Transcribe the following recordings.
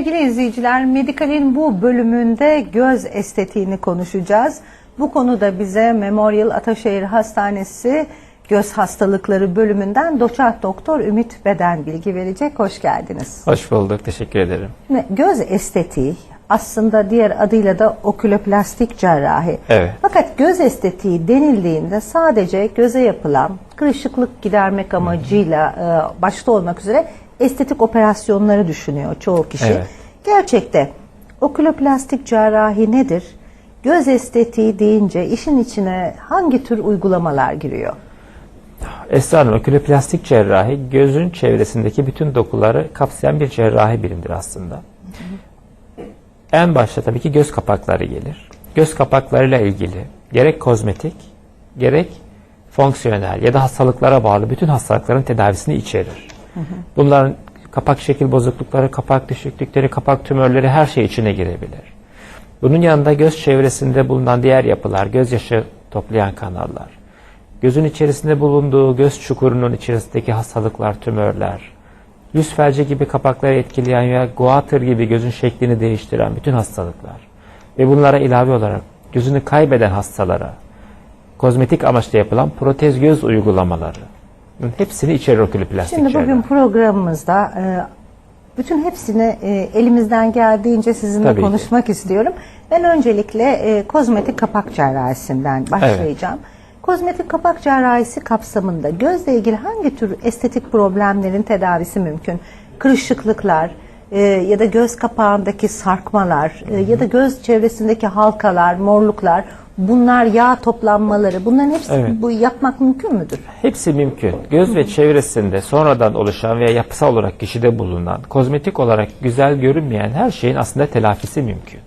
Sevgili izleyiciler, Medikal'in bu bölümünde göz estetiğini konuşacağız. Bu konuda bize Memorial Ataşehir Hastanesi Göz Hastalıkları bölümünden doçent doktor Ümit Beden bilgi verecek. Hoş geldiniz. Hoş bulduk, teşekkür ederim. Göz estetiği aslında diğer adıyla da oküloplastik cerrahi. Evet. Fakat göz estetiği denildiğinde sadece göze yapılan kırışıklık gidermek amacıyla e, başta olmak üzere estetik operasyonları düşünüyor çoğu kişi. Evet. Gerçekte oküloplastik cerrahi nedir? Göz estetiği deyince işin içine hangi tür uygulamalar giriyor? Esra Hanım, oküloplastik cerrahi gözün çevresindeki bütün dokuları kapsayan bir cerrahi birimdir aslında. En başta tabii ki göz kapakları gelir. Göz kapaklarıyla ilgili gerek kozmetik, gerek fonksiyonel ya da hastalıklara bağlı bütün hastalıkların tedavisini içerir. Bunların kapak şekil bozuklukları, kapak düşüklükleri, kapak tümörleri her şey içine girebilir. Bunun yanında göz çevresinde bulunan diğer yapılar, gözyaşı toplayan kanallar, gözün içerisinde bulunduğu göz çukurunun içerisindeki hastalıklar, tümörler, yüz felci gibi kapakları etkileyen ya guatr gibi gözün şeklini değiştiren bütün hastalıklar ve bunlara ilave olarak gözünü kaybeden hastalara kozmetik amaçla yapılan protez göz uygulamaları hepsini içerir oküloplastik Şimdi bugün programımızda e, bütün hepsini e, elimizden geldiğince sizinle Tabii ki. konuşmak istiyorum. Ben öncelikle e, kozmetik kapak cerrahisinden başlayacağım. Kozmetik kapak cerrahisi kapsamında gözle ilgili hangi tür estetik problemlerin tedavisi mümkün? Kırışıklıklar e, ya da göz kapağındaki sarkmalar e, ya da göz çevresindeki halkalar, morluklar bunlar yağ toplanmaları bunların hepsi Evet. bu yapmak mümkün müdür? Hepsi mümkün. Göz ve çevresinde sonradan oluşan veya yapısal olarak kişide bulunan, kozmetik olarak güzel görünmeyen her şeyin aslında telafisi mümkün.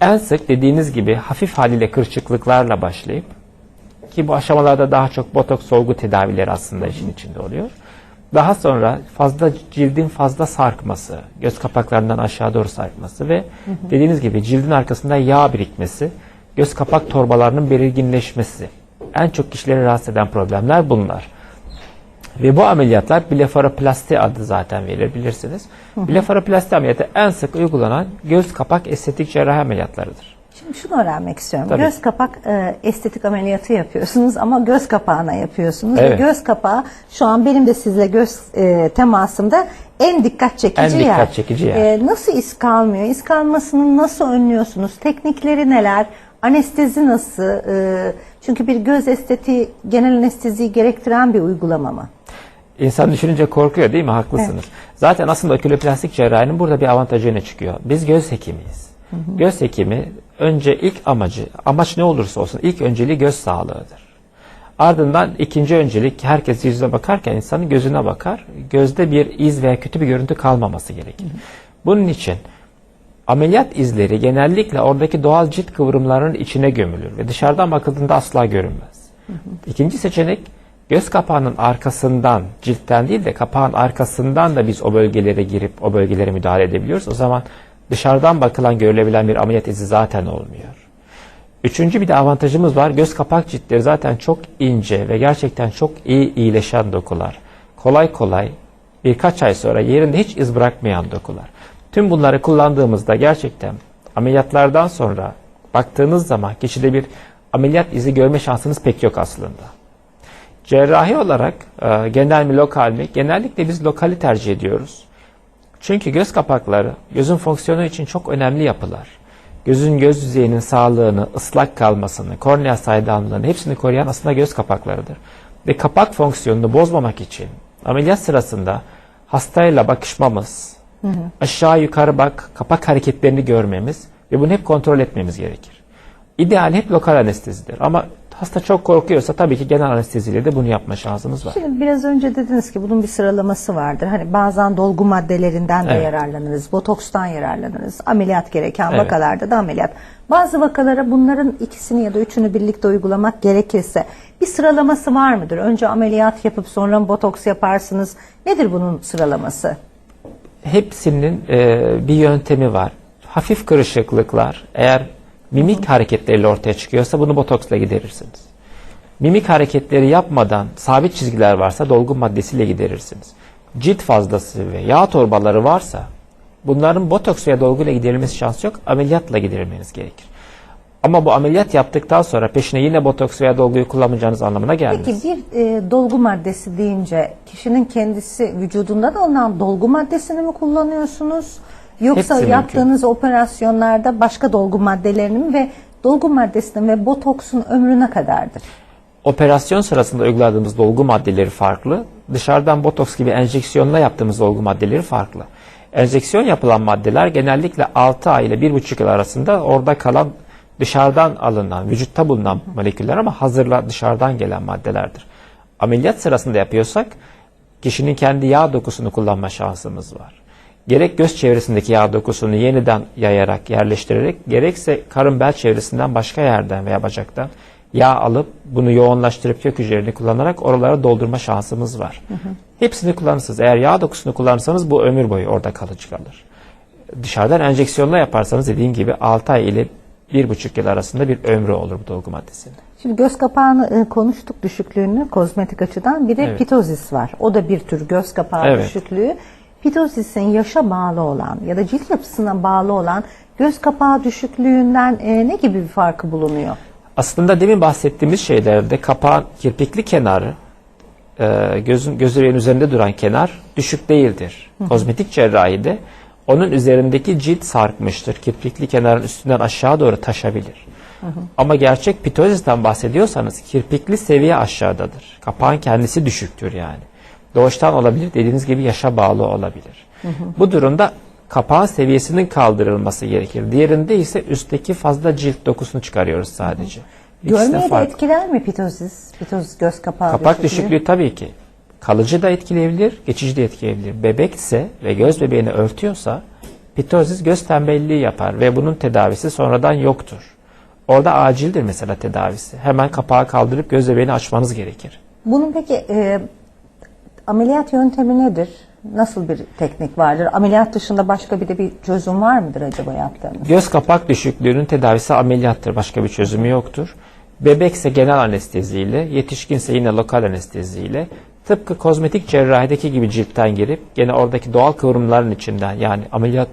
En sık dediğiniz gibi hafif haliyle kırışıklıklarla başlayıp ki bu aşamalarda daha çok botoks olgu tedavileri aslında işin içinde oluyor. Daha sonra fazla cildin fazla sarkması, göz kapaklarından aşağı doğru sarkması ve dediğiniz gibi cildin arkasında yağ birikmesi, göz kapak torbalarının belirginleşmesi. En çok kişileri rahatsız eden problemler bunlar. Ve bu ameliyatlar blefaroplasti adı zaten verilir bilirsiniz. Blefaroplasti ameliyatı en sık uygulanan göz kapak estetik cerrahi ameliyatlarıdır. Şimdi şunu öğrenmek istiyorum. Tabii. Göz kapak e, estetik ameliyatı yapıyorsunuz ama göz kapağına yapıyorsunuz. Evet. Ve göz kapağı şu an benim de sizle göz e, temasımda en dikkat çekici En dikkat yer. çekici yer. E, nasıl iz kalmıyor? İz kalmasını nasıl önlüyorsunuz? Teknikleri neler? Anestezi nasıl? E, çünkü bir göz estetiği genel anesteziyi gerektiren bir uygulama mı? İnsan düşününce korkuyor değil mi? Haklısınız. Zaten aslında oküloplastik cerrahinin burada bir avantajı ne çıkıyor? Biz göz hekimiyiz. Göz hekimi önce ilk amacı, amaç ne olursa olsun ilk önceliği göz sağlığıdır. Ardından ikinci öncelik herkes yüzüne bakarken insanın gözüne bakar. Gözde bir iz veya kötü bir görüntü kalmaması gerekir. Bunun için ameliyat izleri genellikle oradaki doğal cilt kıvrımlarının içine gömülür ve dışarıdan bakıldığında asla görünmez. İkinci seçenek göz kapağının arkasından, ciltten değil de kapağın arkasından da biz o bölgelere girip o bölgelere müdahale edebiliyoruz. O zaman dışarıdan bakılan görülebilen bir ameliyat izi zaten olmuyor. Üçüncü bir de avantajımız var. Göz kapak ciltleri zaten çok ince ve gerçekten çok iyi iyileşen dokular. Kolay kolay birkaç ay sonra yerinde hiç iz bırakmayan dokular. Tüm bunları kullandığımızda gerçekten ameliyatlardan sonra baktığınız zaman kişide bir ameliyat izi görme şansınız pek yok aslında. Cerrahi olarak e, genel mi lokal mi? Genellikle biz lokali tercih ediyoruz. Çünkü göz kapakları gözün fonksiyonu için çok önemli yapılar. Gözün göz yüzeyinin sağlığını, ıslak kalmasını, kornea saydamlığını hepsini koruyan aslında göz kapaklarıdır. Ve kapak fonksiyonunu bozmamak için ameliyat sırasında hastayla bakışmamız, aşağı yukarı bak kapak hareketlerini görmemiz ve bunu hep kontrol etmemiz gerekir. İdeal hep lokal anestezidir ama hasta çok korkuyorsa tabii ki genel anesteziyle de bunu yapma şansımız var. Şimdi biraz önce dediniz ki bunun bir sıralaması vardır. Hani bazen dolgu maddelerinden de Evet. yararlanırız, botokstan yararlanırız. Ameliyat gereken Evet. vakalarda da ameliyat. Bazı vakalara bunların ikisini ya da üçünü birlikte uygulamak gerekirse bir sıralaması var mıdır? Önce ameliyat yapıp sonra botoks yaparsınız? Nedir bunun sıralaması? Hepsinin e, bir yöntemi var. Hafif kırışıklıklar eğer mimik hareketleriyle ortaya çıkıyorsa bunu botoksla giderirsiniz. Mimik hareketleri yapmadan sabit çizgiler varsa dolgu maddesiyle giderirsiniz. Cilt fazlası ve yağ torbaları varsa Bunların botoks veya dolguyla giderilmesi şansı yok. Ameliyatla giderilmeniz gerekir. Ama bu ameliyat yaptıktan sonra peşine yine botoks veya dolguyu kullanmayacağınız anlamına gelmez. Peki bir e, dolgu maddesi deyince kişinin kendisi vücudunda da olan dolgu maddesini mi kullanıyorsunuz? Yoksa Hepsi yaptığınız operasyonlarda başka dolgu maddelerini mi ve dolgu maddesinin ve botoksun ömrü ne kadardır? Operasyon sırasında uyguladığımız dolgu maddeleri farklı. Dışarıdan botoks gibi enjeksiyonla yaptığımız dolgu maddeleri farklı. Enjeksiyon yapılan maddeler genellikle 6 ay ile 1,5 yıl arasında orada kalan dışarıdan alınan, vücutta bulunan moleküller ama hazırla dışarıdan gelen maddelerdir. Ameliyat sırasında yapıyorsak kişinin kendi yağ dokusunu kullanma şansımız var. Gerek göz çevresindeki yağ dokusunu yeniden yayarak, yerleştirerek, gerekse karın bel çevresinden başka yerden veya bacaktan yağ alıp bunu yoğunlaştırıp kök hücrelerini kullanarak oralara doldurma şansımız var. Hepsini kullanırsınız. Eğer yağ dokusunu kullanırsanız bu ömür boyu orada kalıcı kalır. Dışarıdan enjeksiyonla yaparsanız dediğim gibi 6 ay ile 1,5 yıl arasında bir ömrü olur bu dolgu maddesinin. Şimdi göz kapağını e, konuştuk düşüklüğünü kozmetik açıdan. Bir de Evet. pitozis var. O da bir tür göz kapağı Evet. düşüklüğü. Pitozisin yaşa bağlı olan ya da cilt yapısına bağlı olan göz kapağı düşüklüğünden e, ne gibi bir farkı bulunuyor? Aslında demin bahsettiğimiz şeylerde kapağın kirpikli kenarı e, gözün göz üzerinde duran kenar düşük değildir. Kozmetik cerrahide onun üzerindeki cilt sarkmıştır. Kirpikli kenarın üstünden aşağı doğru taşabilir. Ama gerçek pitozisten bahsediyorsanız kirpikli seviye aşağıdadır. Kapağın kendisi düşüktür yani. Doğuştan olabilir dediğiniz gibi yaşa bağlı olabilir. Bu durumda kapağın seviyesinin kaldırılması gerekir. Diğerinde ise üstteki fazla cilt dokusunu çıkarıyoruz sadece. İkisinin Görmeye de farkı. etkiler mi pitozis? Pitozis göz kapağı Kapak düşüklüğü tabii ki kalıcı da etkileyebilir, geçici de etkileyebilir. Bebekse ve göz bebeğini örtüyorsa pitozis göz tembelliği yapar ve bunun tedavisi sonradan yoktur. Orada acildir mesela tedavisi. Hemen kapağı kaldırıp göz bebeğini açmanız gerekir. Bunun peki e, ameliyat yöntemi nedir? Nasıl bir teknik vardır? Ameliyat dışında başka bir de bir çözüm var mıdır acaba yaptığınız? Göz kapak düşüklüğünün tedavisi ameliyattır. Başka bir çözümü yoktur. Bebekse genel anesteziyle, yetişkinse yine lokal anesteziyle tıpkı kozmetik cerrahideki gibi ciltten girip gene oradaki doğal kıvrımların içinden yani ameliyat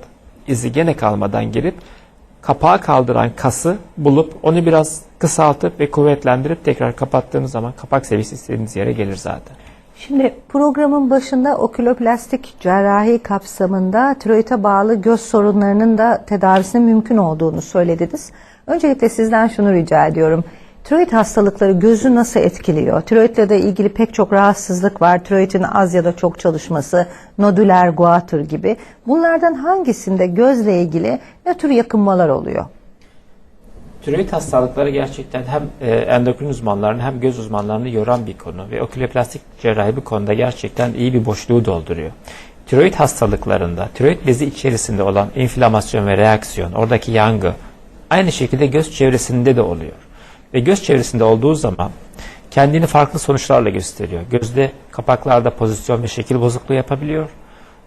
izi gene kalmadan girip kapağı kaldıran kası bulup onu biraz kısaltıp ve kuvvetlendirip tekrar kapattığınız zaman kapak seviyesi istediğiniz yere gelir zaten. Şimdi programın başında oküloplastik cerrahi kapsamında tiroide bağlı göz sorunlarının da tedavisinin mümkün olduğunu söylediniz. Öncelikle sizden şunu rica ediyorum. Tiroid hastalıkları gözü nasıl etkiliyor? Tiroidle de ilgili pek çok rahatsızlık var. Tiroidin az ya da çok çalışması, nodüler guatr gibi. Bunlardan hangisinde gözle ilgili ne tür yakınmalar oluyor? Tiroid hastalıkları gerçekten hem e, endokrin uzmanlarını hem göz uzmanlarını yoran bir konu ve oküloplastik cerrahi bu konuda gerçekten iyi bir boşluğu dolduruyor. Tiroid hastalıklarında tiroid bezi içerisinde olan inflamasyon ve reaksiyon, oradaki yangı aynı şekilde göz çevresinde de oluyor. Ve göz çevresinde olduğu zaman kendini farklı sonuçlarla gösteriyor. Gözde kapaklarda pozisyon ve şekil bozukluğu yapabiliyor.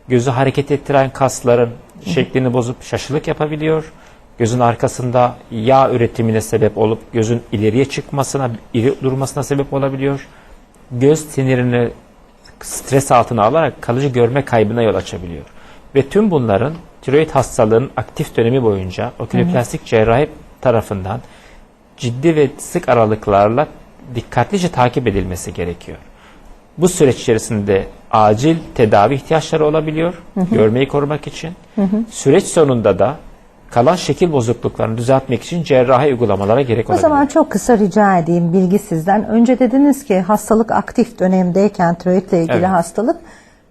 Gözü hareket ettiren kasların şeklini bozup şaşılık yapabiliyor. Gözün arkasında yağ üretimine sebep olup gözün ileriye çıkmasına, iri durmasına sebep olabiliyor. Göz sinirini stres altına alarak kalıcı görme kaybına yol açabiliyor. Ve tüm bunların tiroid hastalığının aktif dönemi boyunca oküloplastik cerrahi tarafından ciddi ve sık aralıklarla dikkatlice takip edilmesi gerekiyor. Bu süreç içerisinde acil tedavi ihtiyaçları olabiliyor görmeyi korumak için. Süreç sonunda da kalan şekil bozukluklarını düzeltmek için cerrahi uygulamalara gerek O olabilir. zaman çok kısa rica edeyim bilgi sizden. Önce dediniz ki hastalık aktif dönemdeyken tiroidle ilgili Evet. hastalık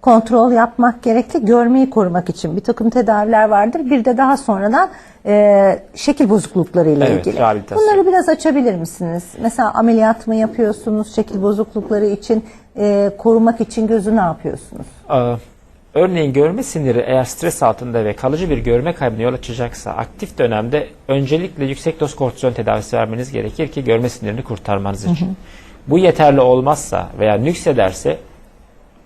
kontrol yapmak gerekli görmeyi korumak için bir takım tedaviler vardır. Bir de daha sonradan e, şekil bozukluklarıyla Evet, ilgili. Bunları biraz açabilir misiniz? Mesela ameliyat mı yapıyorsunuz şekil bozuklukları için e, korumak için gözü ne yapıyorsunuz? Ee, Örneğin görme siniri eğer stres altında ve kalıcı bir görme kaybına yol açacaksa aktif dönemde öncelikle yüksek doz kortizon tedavisi vermeniz gerekir ki görme sinirini kurtarmanız için. Bu yeterli olmazsa veya nüksederse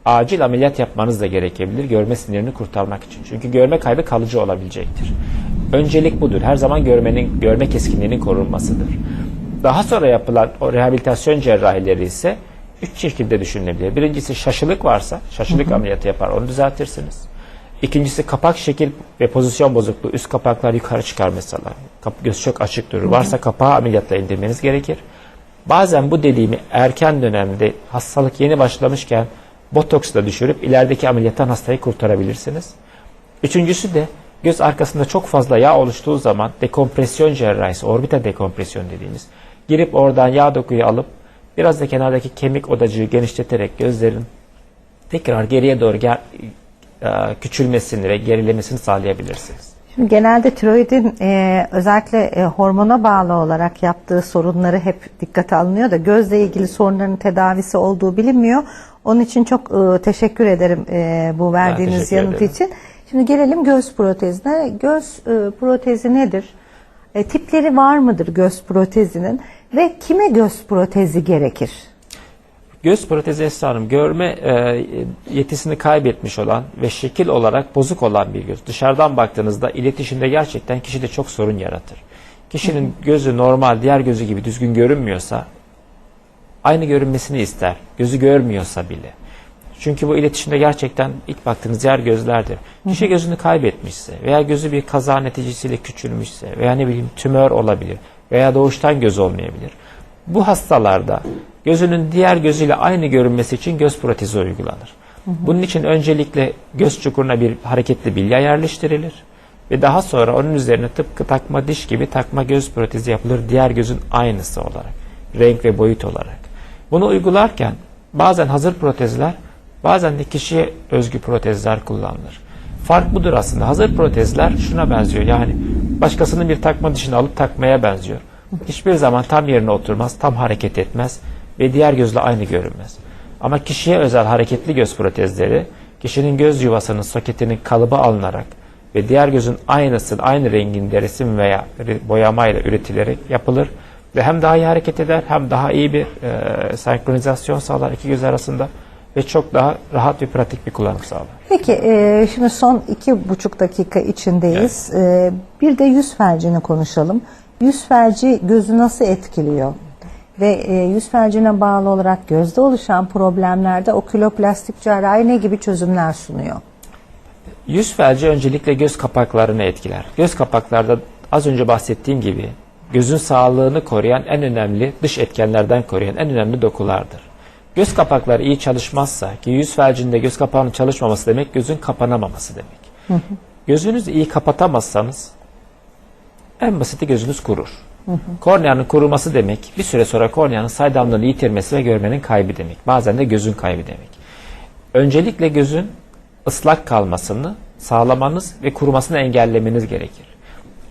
acil ameliyat yapmanız da gerekebilir görme sinirini kurtarmak için. Çünkü görme kaybı kalıcı olabilecektir. Öncelik budur. Her zaman görmenin görme keskinliğinin korunmasıdır. Daha sonra yapılan o rehabilitasyon cerrahileri ise üç şekilde düşünülebilir. Birincisi şaşılık varsa şaşılık ameliyatı yapar onu düzeltirsiniz. İkincisi kapak şekil ve pozisyon bozukluğu. Üst kapaklar yukarı çıkar mesela. Kap- göz çok açık durur. Varsa kapağı ameliyatla indirmeniz gerekir. Bazen bu dediğimi erken dönemde hastalık yeni başlamışken botoksla düşürüp ilerideki ameliyattan hastayı kurtarabilirsiniz. Üçüncüsü de göz arkasında çok fazla yağ oluştuğu zaman dekompresyon cerrahisi, orbita dekompresyon dediğimiz girip oradan yağ dokuyu alıp biraz da kenardaki kemik odacığı genişleterek gözlerin tekrar geriye doğru ger- e, küçülmesini ve gerilemesini sağlayabilirsiniz. Şimdi genelde tiroidin e, özellikle e, hormona bağlı olarak yaptığı sorunları hep dikkate alınıyor da gözle ilgili sorunların tedavisi olduğu bilinmiyor. Onun için çok e, teşekkür ederim e, bu verdiğiniz yanıt ederim. için. Şimdi gelelim göz protezine. Göz e, protezi nedir? E, tipleri var mıdır göz protezinin ve kime göz protezi gerekir? Göz protezi Esra Hanım görme e, yetisini kaybetmiş olan ve şekil olarak bozuk olan bir göz. Dışarıdan baktığınızda iletişimde gerçekten kişide çok sorun yaratır. Kişinin gözü normal diğer gözü gibi düzgün görünmüyorsa aynı görünmesini ister. Gözü görmüyorsa bile. Çünkü bu iletişimde gerçekten ilk baktığınız yer gözlerdir. Kişi gözünü kaybetmişse veya gözü bir kaza neticesiyle küçülmüşse veya ne bileyim tümör olabilir veya doğuştan göz olmayabilir. Bu hastalarda gözünün diğer gözüyle aynı görünmesi için göz protezi uygulanır. Bunun için öncelikle göz çukuruna bir hareketli bilye yerleştirilir ve daha sonra onun üzerine tıpkı takma diş gibi takma göz protezi yapılır diğer gözün aynısı olarak, renk ve boyut olarak. Bunu uygularken bazen hazır protezler, bazen de kişiye özgü protezler kullanılır. Fark budur aslında. Hazır protezler şuna benziyor. Yani başkasının bir takma dişini alıp takmaya benziyor. Hiçbir zaman tam yerine oturmaz, tam hareket etmez ve diğer gözle aynı görünmez. Ama kişiye özel hareketli göz protezleri, kişinin göz yuvasının soketinin kalıbı alınarak ve diğer gözün aynısının aynı renginde resim veya boyamayla üretilerek yapılır ve hem daha iyi hareket eder hem daha iyi bir e, senkronizasyon sağlar iki göz arasında ve çok daha rahat ve pratik bir kullanım sağlar. Peki e, şimdi son iki buçuk dakika içindeyiz. E, bir de yüz felcini konuşalım. Yüz felci gözü nasıl etkiliyor? Ve e, yüz felcine bağlı olarak gözde oluşan problemlerde oküloplastik cerrahi ne gibi çözümler sunuyor? Yüz felci öncelikle göz kapaklarını etkiler. Göz kapaklarda az önce bahsettiğim gibi gözün sağlığını koruyan en önemli dış etkenlerden koruyan en önemli dokulardır. Göz kapakları iyi çalışmazsa ki yüz felcinde göz kapağının çalışmaması demek gözün kapanamaması demek. Gözünüzü iyi kapatamazsanız en basiti gözünüz kurur. Korneanın kuruması demek bir süre sonra korneanın saydamlığını yitirmesi ve görmenin kaybı demek. Bazen de gözün kaybı demek. Öncelikle gözün ıslak kalmasını sağlamanız ve kurumasını engellemeniz gerekir.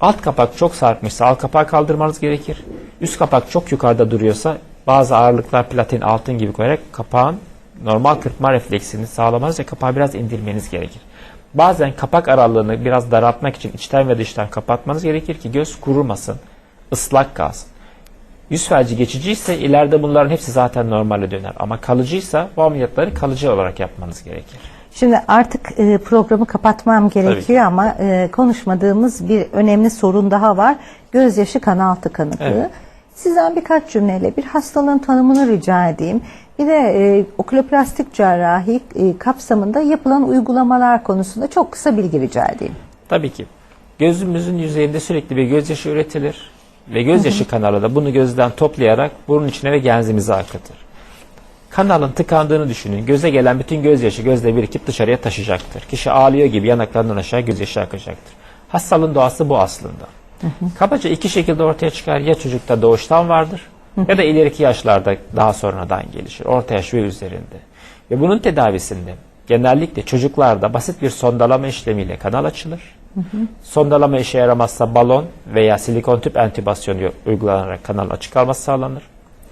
Alt kapak çok sarkmışsa alt kapağı kaldırmanız gerekir. Üst kapak çok yukarıda duruyorsa bazı ağırlıklar platin, altın gibi koyarak kapağın normal kırpma refleksini sağlamanız ve kapağı biraz indirmeniz gerekir. Bazen kapak aralığını biraz daraltmak için içten ve dıştan kapatmanız gerekir ki göz kurumasın, ıslak kalsın. Yüz felci geçiciyse ileride bunların hepsi zaten normale döner. Ama kalıcıysa bu ameliyatları kalıcı olarak yapmanız gerekir. Şimdi artık e, programı kapatmam gerekiyor ama e, konuşmadığımız bir önemli sorun daha var. Gözyaşı kanal tıkanıklığı. Evet. Sizden birkaç cümleyle bir hastalığın tanımını rica edeyim. Bir de e, oküloplastik cerrahi e, kapsamında yapılan uygulamalar konusunda çok kısa bilgi rica edeyim. Tabii ki. Gözümüzün yüzeyinde sürekli bir gözyaşı üretilir ve gözyaşı kanalı da bunu gözden toplayarak burun içine ve genzimize akıtır. Kanalın tıkandığını düşünün. Göze gelen bütün gözyaşı gözle birikip dışarıya taşıyacaktır. Kişi ağlıyor gibi yanaklarından aşağı gözyaşı akacaktır. Hastalığın doğası bu aslında. Kabaca iki şekilde ortaya çıkar. Ya çocukta doğuştan vardır ya da ileriki yaşlarda daha sonradan gelişir. Orta yaş ve üzerinde. Ve bunun tedavisinde genellikle çocuklarda basit bir sondalama işlemiyle kanal açılır. Sondalama işe yaramazsa balon veya silikon tüp entübasyonu uygulanarak kanal açık kalması sağlanır.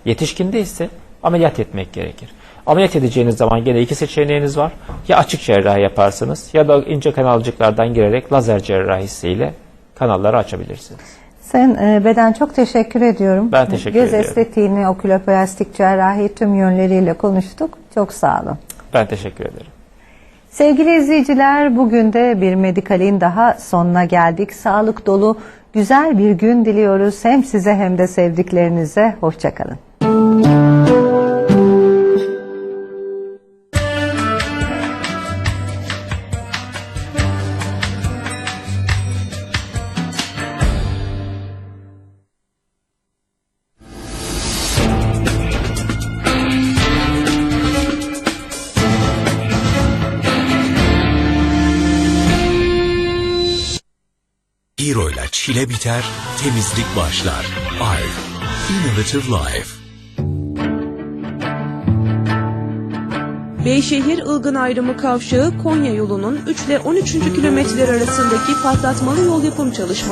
Yetişkinde ise ameliyat etmek gerekir. Ameliyat edeceğiniz zaman gene iki seçeneğiniz var. Ya açık cerrahi yaparsınız ya da ince kanalcıklardan girerek lazer cerrahisiyle kanalları açabilirsiniz. Sayın e, Beden çok teşekkür ediyorum. Ben teşekkür Göz ediyorum. estetiğini, oküloplastik cerrahi tüm yönleriyle konuştuk. Çok sağ olun. Ben teşekkür ederim. Sevgili izleyiciler bugün de bir Medikal'in daha sonuna geldik. Sağlık dolu güzel bir gün diliyoruz. Hem size hem de sevdiklerinize. Hoşçakalın. Çile biter, temizlik başlar. Arf, Innovative Life. Beyşehir Ilgın ayrımı kavşağı Konya yolunun 3 ile 13. kilometreler arasındaki patlatmalı yol yapım çalışmaları.